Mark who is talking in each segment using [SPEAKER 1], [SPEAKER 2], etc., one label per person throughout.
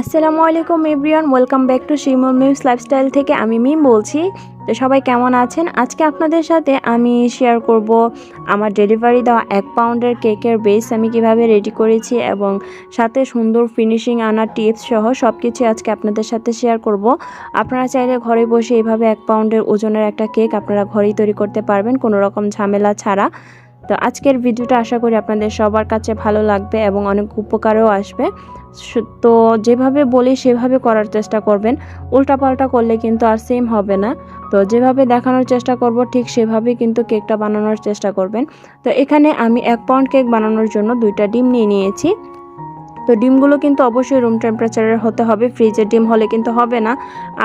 [SPEAKER 1] আসসালামু আলাইকুম everyone, welcome back to Shimul Mim's lifestyle থেকে আমি মিম বলছি। তো সবাই কেমন আছেন? আজকে আপনাদের সাথে আমি শেয়ার করব আমার ডেলিভারি দেওয়া এক পাউন্ডের কেকের বেস আমি কীভাবে রেডি করেছি এবং সাথে সুন্দর ফিনিশিং আনার টিপস সহ সব কিছু আজকে আপনাদের সাথে শেয়ার করব। আপনারা চাইলে ঘরে বসে এইভাবে এক পাউন্ডের ওজনের একটা কেক আপনারা ঘরেই তৈরি করতে পারবেন, কোনো রকম ঝামেলা ছাড়া। তো আজকের ভিডিওটা আশা করি আপনাদের সবার কাছে ভালো লাগবে এবং অনেক উপকারেও আসবে। তো যেভাবে বলি সেভাবে করার চেষ্টা করবেন। উল্টাপাল্টা করলে কিন্তু আর সেম হবে না। তো যেভাবে দেখানোর চেষ্টা করব ঠিক সেভাবেই কিন্তু কেকটা বানানোর চেষ্টা করবেন। তো এখানে আমি এক পাউন্ড কেক বানানোর জন্য দুইটা ডিম নিয়ে নিয়েছি। তো ডিমগুলো কিন্তু অবশ্যই রুম টেম্পারেচারের হতে হবে। ফ্রিজের ডিম হলে কিন্তু হবে না।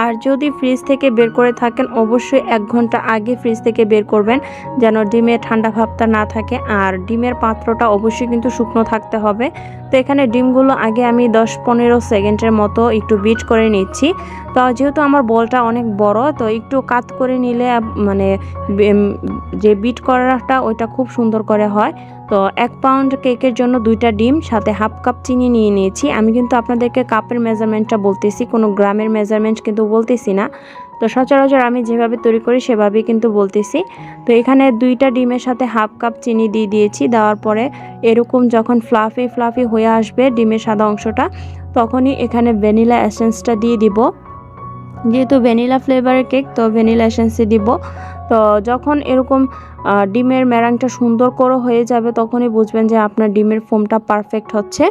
[SPEAKER 1] আর যদি ফ্রিজ থেকে বের করে থাকেন, অবশ্যই এক ঘণ্টা আগে ফ্রিজ থেকে বের করবেন, যেন ডিমে ঠান্ডা ভাবটা না থাকে। আর ডিমের পাত্রটা অবশ্যই কিন্তু শুকনো থাকতে হবে। তো এখানে ডিমগুলো আগে আমি দশ পনেরো সেকেন্ডের মতো একটু বিট করে নিচ্ছি। তো যেহেতু আমার বলটা অনেক বড়, তো একটু কাত করে নিলে মানে যে বিট করাটা ওইটা খুব সুন্দর করে হয়। তো এক পাউন্ড কেকের জন্য দুইটা ডিম, সাথে হাফ কাপ চিনি নিয়ে নিয়েছি। আমি কিন্তু আপনাদেরকে কাপের মেজারমেন্টটা বলতেছি, কোনো গ্রামের মেজারমেন্ট কিন্তু বলতেছি না। তো সচরাচর আমি যেভাবে তৈরি করি, সেভাবেই কিন্তু বলতেছি। তো এখানে দুইটা ডিমের সাথে হাফ কাপ চিনি দিয়ে দিয়েছি, দেওয়ার পরে এরকম যখন ফ্লাফি ফ্লাফি হয়ে আসবে ডিমের সাদা অংশটা, তখনই এখানে ভ্যানিলা এসেন্সটা দিয়ে দিব। যেহেতু ভ্যানিলা ফ্লেভারের কেক, তো ভ্যানিলা এসেন্সই দিব। তো যখন এরকম ডিমের ম্যারাংটা সুন্দর করে হয়ে যাবে, তখনই বুঝবেন যে আপনার ডিমের ফোমটা পারফেক্ট হচ্ছে।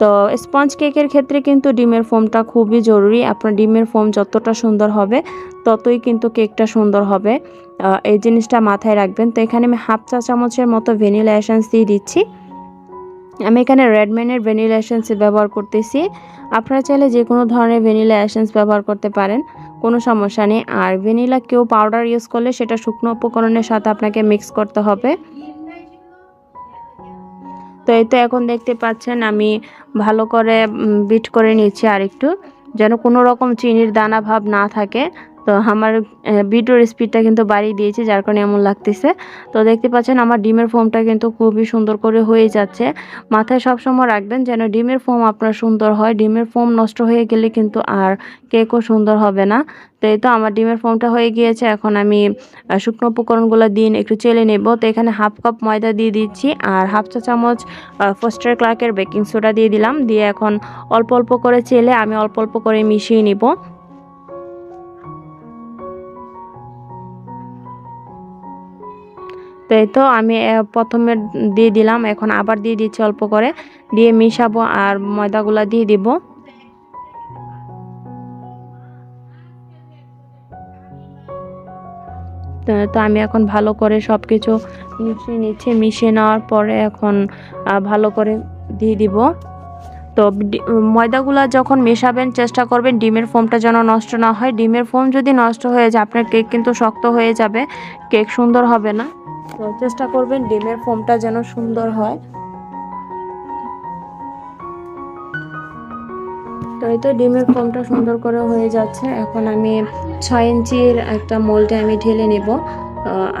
[SPEAKER 1] তো স্পঞ্জ কেকের ক্ষেত্রে কিন্তু ডিমের ফোমটা খুবই জরুরি। আপনার ডিমের ফোম যতটা সুন্দর হবে, ততই কিন্তু কেকটা সুন্দর হবে। এই জিনিসটা মাথায় রাখবেন। তো এখানে আমি হাফ চা চামচের মতো ভ্যানিলা এসেন্স দিয়ে দিচ্ছি। আমি এখানে রেডম্যানের ভ্যানিলা এসেন্স ব্যবহার করতেছি। আপনারা চাইলে যে কোনো ধরনের ভ্যানিলা এসেন্স ব্যবহার করতে পারেন, কোনো সমস্যা নেই। আর ভ্যানিলা কেউ পাউডার ইউজ করলে সেটা শুকনো উপকরণের সাথে আপনাকে মিক্স করতে হবে। তো এই তো এখন দেখতে পাচ্ছেন, আমি ভালো করে বিট করে নিচ্ছি আর একটু যেন কোনো রকম চিনির দানা ভাব না থাকে। তো আমার বিটের স্পিডটা কিন্তু বাড়িয়ে দিয়েছি, যার কারণে এমন লাগতেছে। তো দেখতে পাচ্ছেন আমার ডিমের ফোমটা কিন্তু খুবই সুন্দর করে হয়ে যাচ্ছে। মাথায় সবসময় রাখবেন যেন ডিমের ফোম আপনার সুন্দর হয়। ডিমের ফোম নষ্ট হয়ে গেলে কিন্তু আর কেকও সুন্দর হবে না। তো এই তো আমার ডিমের ফোমটা হয়ে গিয়েছে। এখন আমি শুকনো উপকরণগুলো দিন একটু চেলে নেব। তো এখানে হাফ কাপ ময়দা দিয়ে দিচ্ছি আর হাফ চা চামচ ফস্টার ক্লার্কের বেকিং সোডা দিয়ে দিলাম। দিয়ে এখন অল্প অল্প করে চেলে আমি অল্প অল্প করে মিশিয়ে নিব। তো এই তো আমি প্রথমে দিয়ে দিলাম, এখন আবার দিয়ে দিচ্ছি অল্প করে। দিয়ে মিশাবো আর ময়দাগুলা দিয়ে দিব। তো আমি এখন ভালো করে সব কিছু মিশিয়ে নিচ্ছি। মিশিয়ে নেওয়ার পরে এখন ভালো করে দিয়ে দিব। তো ময়দাগুলা যখন মেশাবেন, চেষ্টা করবেন ডিমের ফোমটা যেন নষ্ট না হয়। ডিমের ফোম যদি নষ্ট হয়ে যায়, আপনার কেক কিন্তু শক্ত হয়ে যাবে। কেক সুন্দর হবে না। তো চেষ্টা করবেন ডিমের ফোমটা যেন সুন্দর হয়। তো এই তো ডিমের ফোমটা সুন্দর করে হয়ে যাচ্ছে। এখন আমি ছয় ইঞ্চির একটা মোল্ডে আমি ঢেলে নেব।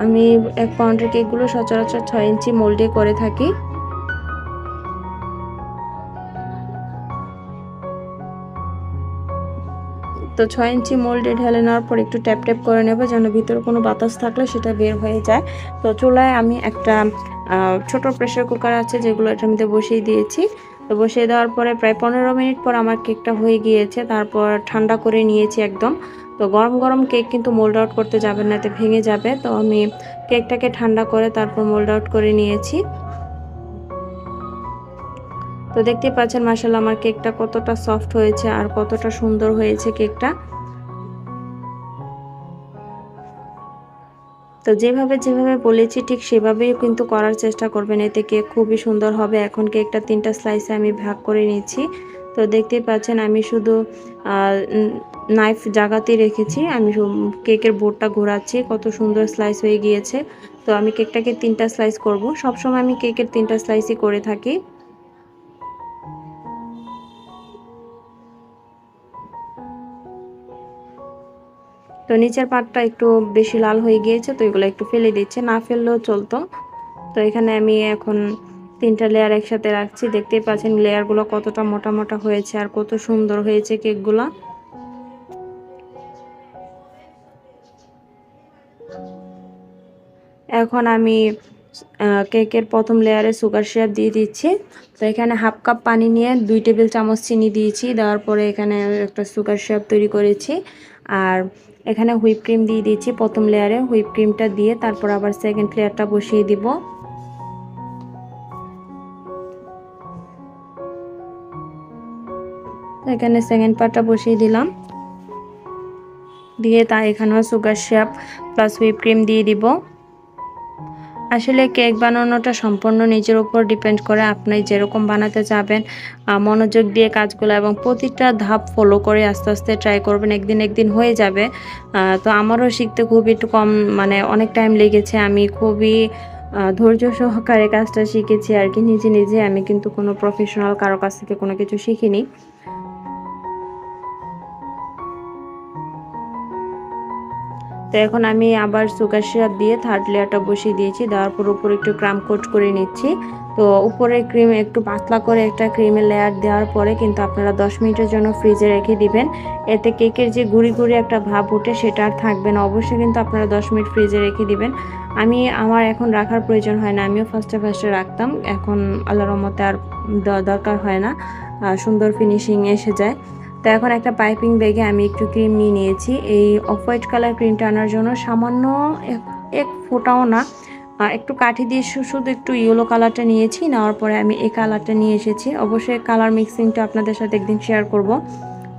[SPEAKER 1] আমি এক পাউন্ডের কেকগুলো সচরাচর ছয় ইঞ্চি মোল্ডে করে থাকি। তো ছয় ইঞ্চি মোল্ডে ঢেলে নেওয়ার পর একটু ট্যাপ ট্যাপ করে নেব, যেন ভিতরে কোনো বাতাস থাকলে সেটা বের হয়ে যায়। তো চুলায় আমি একটা ছোট প্রেসার কুকার আছে, যেগুলো এটার মধ্যে বসিয়ে দিয়েছি। তো বসিয়ে দেওয়ার পরে প্রায় পনেরো মিনিট পর আমার কেকটা হয়ে গিয়েছে, তারপর ঠান্ডা করে নিয়েছি একদম। তো গরম গরম কেক কিন্তু মোল্ড আউট করতে যাবেন না, এতে ভেঙে যাবে। তো আমি কেকটাকে ঠান্ডা করে তারপর মোল্ড আউট করে নিয়েছি। তো দেখতে পাচ্ছেন মাসাল্লাহ আমার কেকটা কতটা সফট হয়েছে আর কতটা সুন্দর হয়েছে কেকটা। তো যেভাবে যেভাবে বলেছি, ঠিক সেভাবেই কিন্তু করার চেষ্টা করবেন। এতে কেক খুবই সুন্দর হবে। এখন কেকটা তিনটা স্লাইসে আমি ভাগ করে নিয়েছি তো দেখতেই পাচ্ছেন, আমি শুধু নাইফ জাগাতে রেখেছি। আমি কেকের বোর্ডটা ঘোরাচ্ছি। কত সুন্দর স্লাইস হয়ে গিয়েছে। তো আমি কেকটাকে তিনটা স্লাইস করব। সবসময় আমি কেকের তিনটা স্লাইসই করে থাকি। তো নিচের পাটটা একটু বেশি লাল হয়ে গিয়েছে, তো এগুলো একটু ফেলে দিচ্ছে। না ফেললেও চলতো। তো এখানে আমি এখন তিনটা লেয়ার একসাথে রাখছি। দেখতেই পাচ্ছেন লেয়ারগুলো কতটা মোটা মোটা হয়েছে আর কত সুন্দর হয়েছে কেকগুলো এখন আমি কেকের প্রথম লেয়ারে সুগার সিরাপ দিয়ে দিচ্ছি। তো এখানে হাফ কাপ পানি নিয়ে দুই টেবিল চামচ চিনি দিয়েছি। দেওয়ার পরে এখানে একটা সুগার সিরাপ তৈরি করেছি। আর এখানে হুইপ ক্রিম দিয়ে দিয়েছি প্রথম লেয়ারে। হুইপ ক্রিমটা দিয়ে তারপর আবার সেকেন্ড লেয়ারটা বসিয়ে দিব। এখানে সেকেন্ড পার্টটা বসিয়ে দিলাম। দিয়ে তা এখানেও সুগার শ্যাপ প্লাস হুইপ ক্রিম দিয়ে দিব। আসলে কেক বানানোটা সম্পূর্ণ নিজের উপর ডিপেন্ড করে আপনি যেরকম বানাতে চাবেন মনোযোগ দিয়ে কাজগুলো এবং প্রতিটা ধাপ ফলো করে আস্তে আস্তে ট্রাই করবেন, একদিন একদিন হয়ে যাবে। তো আমারও শিখতে খুব একটু কম মানে অনেক টাইম লেগেছে। আমি খুবই ধৈর্য সহকারে কাজটা শিখেছি আর কি। নিজে নিজে আমি কিন্তু কোনো প্রফেশনাল কারও কাছ থেকে কোনো কিছু শিখিনি। তো এখন আমি আবার সুগার সিরাপ দিয়ে থার্ড লেয়ারটা বসিয়ে দিয়েছি। দেওয়ার পর উপরে একটু ক্রাম কোট করে নিচ্ছি। তো উপরে ক্রিম একটু পাতলা করে একটা ক্রিমের লেয়ার দেওয়ার পরে কিন্তু আপনারা 10 মিনিটের জন্য ফ্রিজে রেখে দিবেন। এতে কেকের যে গুড়ি গুড়ি একটা ভাব ওঠে সেটা আর থাকবে না। অবশ্যই কিন্তু আপনারা 10 মিনিট ফ্রিজে রেখে দিবেন। আমি, আমার এখন রাখার প্রয়োজন হয় না। আমিও ফার্স্টে ফার্স্টে রাখতাম। এখন আল্লাহর রহমতে আর দরকার হয় না। সুন্দর ফিনিশিং এসে যায়। তো এখন একটা পাইপিং ব্যাগে আমি একটু ক্রিম নিয়ে নিয়েছি। এই অফ হোয়াইট কালার ক্রিমটা আনার জন্য সামান্য এক ফোটাও না। একটু কাঠি দিয়ে শুধু একটু ইয়েলো কালারটা নিয়েছি। নেওয়ার পরে আমি এই কালারটা নিয়ে এসেছি। অবশ্যই কালার মিক্সিংটা আপনাদের সাথে একদিন শেয়ার করব।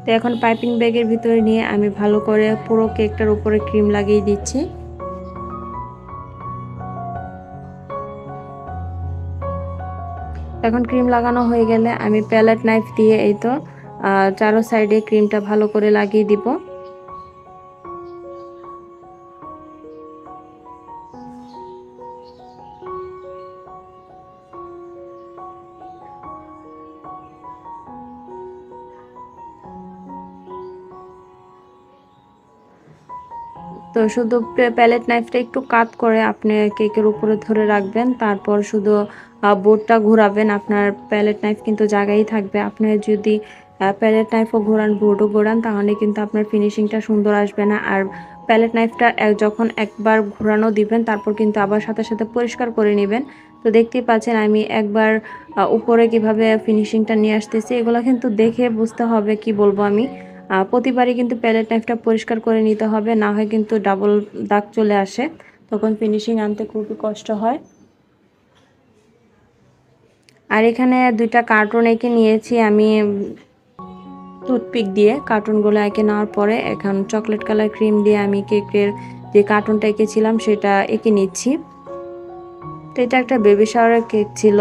[SPEAKER 1] তো এখন পাইপিং ব্যাগের ভিতরে নিয়ে আমি ভালো করে পুরো কেকটার উপরে ক্রিম লাগিয়ে দিচ্ছি। এখন ক্রিম লাগানো হয়ে গেলে আমি প্যালেট নাইফ দিয়ে এই তো চারো সাইডে ক্রিমটা ভালো করে লাগিয়ে দিব। তো শুধু প্যালেট নাইফটা একটু কাট করে আপনি কেকের উপরে ধরে রাখবেন, তারপর শুধু বোর্ডটা ঘোরাবেন। আপনার প্যালেট নাইফ কিন্তু জায়গায় থাকবে। আপনি যদি প্যালেট নাইফও ঘোরান বোর্ডও ঘোরান, তাহলে কিন্তু আপনার ফিনিশিংটা সুন্দর আসবে না। আর প্যালেট নাইফটা যখন একবার ঘোরানো দিবেন, তারপর কিন্তু আবার সাথে সাথে পরিষ্কার করে নেবেন। তো দেখতেই পাচ্ছেন, আমি একবার উপরে কীভাবে ফিনিশিংটা নিয়ে আসতেছি, এগুলো কিন্তু দেখে বুঝতে হবে কি বলব আমি। প্রতিবারই কিন্তু প্যালেট নাইফটা পরিষ্কার করে নিতে হবে, না হয় কিন্তু ডাবল দাগ চলে আসে। তখন ফিনিশিং আনতে খুবই কষ্ট হয়। আর এখানে দুইটা কার্টুন এঁকে নিয়েছি, আমি টুথপিক দিয়ে কার্টুনগুলো এঁকে নেওয়ার পরে এখন চকলেট কালার ক্রিম দিয়ে আমি কেকের যে কার্টুনটা এঁকেছিলাম সেটা এঁকে নিচ্ছি। তো এটা একটা বেবি শাওয়ারের কেক ছিল।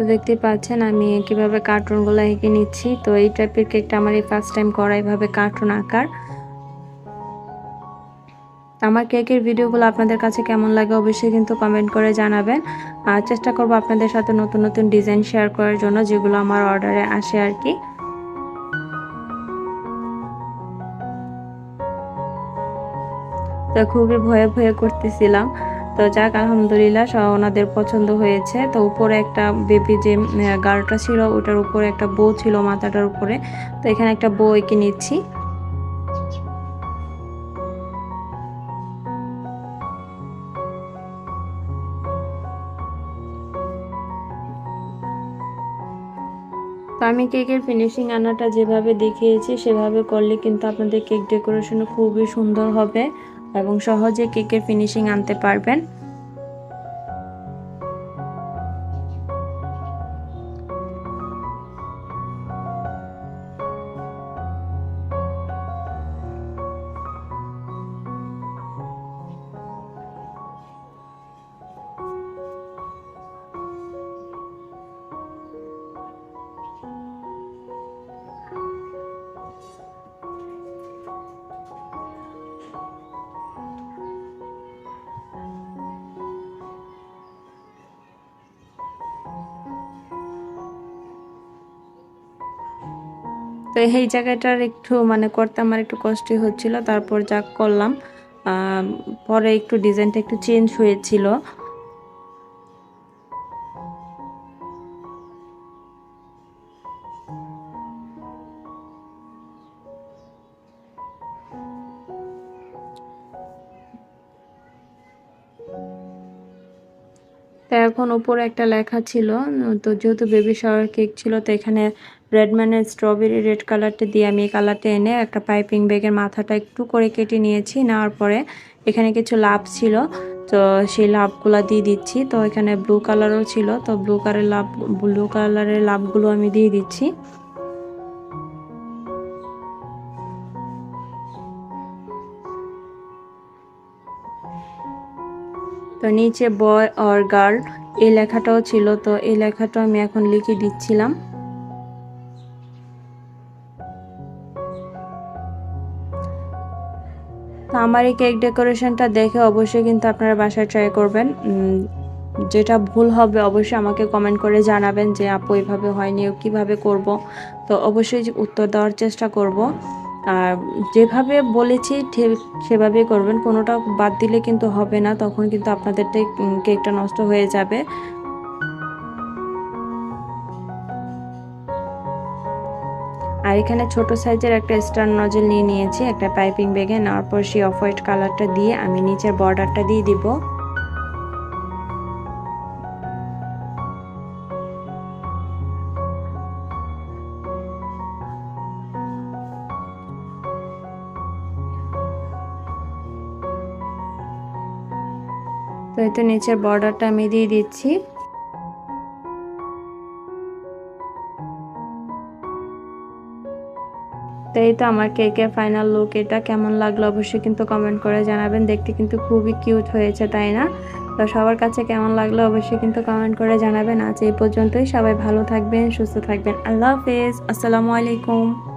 [SPEAKER 1] তো দেখতে পাচ্ছেন, আমি কীভাবে কার্টুনগুলো এঁকে নিচ্ছি। তো এই টাইপের কেকটা আমার এই ফার্স্ট টাইম করা এভাবে কার্টুন আঁকার। আমার কেকের ভিডিওগুলো আপনাদের কাছে কেমন লাগে অবশ্যই কিন্তু কমেন্ট করে জানাবেন। আর চেষ্টা করব আপনাদের সাথে নতুন নতুন ডিজাইন শেয়ার করার জন্য, যেগুলো আমার অর্ডারে আসে আর কি। তো খুবই ভয়ে ভয়ে করতেছিলাম। তো যাক, আলহামদুলিল্লাহ ওনাদের পছন্দ হয়েছে। তো উপরে একটা বেবি যে গালটা ছিল, ওটার উপরে একটা বউ ছিল মাথাটার উপরে। তো এখানে একটা বউ এঁকে নিচ্ছি। তো আমি কেকের ফিনিশিং আনাটা যেভাবে দেখিয়েছি, সেভাবে করলে কিন্তু আপনাদের কেক ডেকোরেশন খুবই সুন্দর হবে। এবং সহজে কেকের ফিনিশিং আনতে পারবেন। তো এই জায়গাটার একটু মানে করতে আমার একটু কষ্টই হচ্ছিল। তারপর যা করলাম পরে একটু ডিজাইনটা একটু চেঞ্জ হয়েছিল। তো এখন উপরে একটা লেখা ছিল, তো যেহেতু বেবি শাওয়ার কেক ছিল, তো এখানে রেড মানে স্ট্রবেরি রেড কালারটা দিয়ে আমি এই কালারটা এনে একটা পাইপিং ব্যাগের মাথাটা একটু করে কেটে নিয়েছি। নেওয়ার পরে এখানে কিছু লাভ ছিল, তো সেই লাভগুলো দিয়ে দিচ্ছি। তো এখানে ব্লু কালারও ছিল, তো ব্লু কালারের লাভ ব্লু কালারের লাভগুলো আমি দিয়ে দিচ্ছি। তো নিচে বয় অর গার্ল এই লেখাটাও ছিল, তো এই লেখাটা আমি এখন লিখে দিচ্ছিলাম। আমার এই কেক ডেকোরেশনটা দেখে অবশ্যই কিন্তু আপনারা বাসায় ট্রাই করবেন। যেটা ভুল হবে অবশ্যই আমাকে কমেন্ট করে জানাবেন যে, আপু, এভাবে হয়নি কীভাবে করব? তো অবশ্যই উত্তর দেওয়ার চেষ্টা করব। আর যেভাবে বলেছি ঠিক সেভাবেই করবেন, কোনোটা বাদ দিলে কিন্তু হবে না, তখন কিন্তু আপনাদেরটাই কেকটা নষ্ট হয়ে যাবে। আর এখানে ছোট সাইজের একটা স্টার নজল নিয়ে নিয়েছি, একটা পাইপিং ব্যাগে। নেওয়ার পর সেই অফ হোয়াইট কালারটা দিয়ে আমি নিচের বর্ডারটা দিয়ে দিব। তো এই তো নিচের বর্ডারটা আমি দিয়ে দিচ্ছি। তো এই তো আমার কেকের ফাইনাল লুক এটা কেমন লাগল অবশ্যই কিন্তু কমেন্ট করে জানাবেন। দেখতে কিন্তু খুবই কিউট হয়েছে, তাই না? তো সবার কাছে কেমন লাগল অবশ্যই কিন্তু কমেন্ট করে জানাবেন। আজ এই পর্যন্তই। সবাই ভালো থাকবেন, সুস্থ থাকবেন। আল্লাহ হাফেজ। আসসালামু আলাইকুম।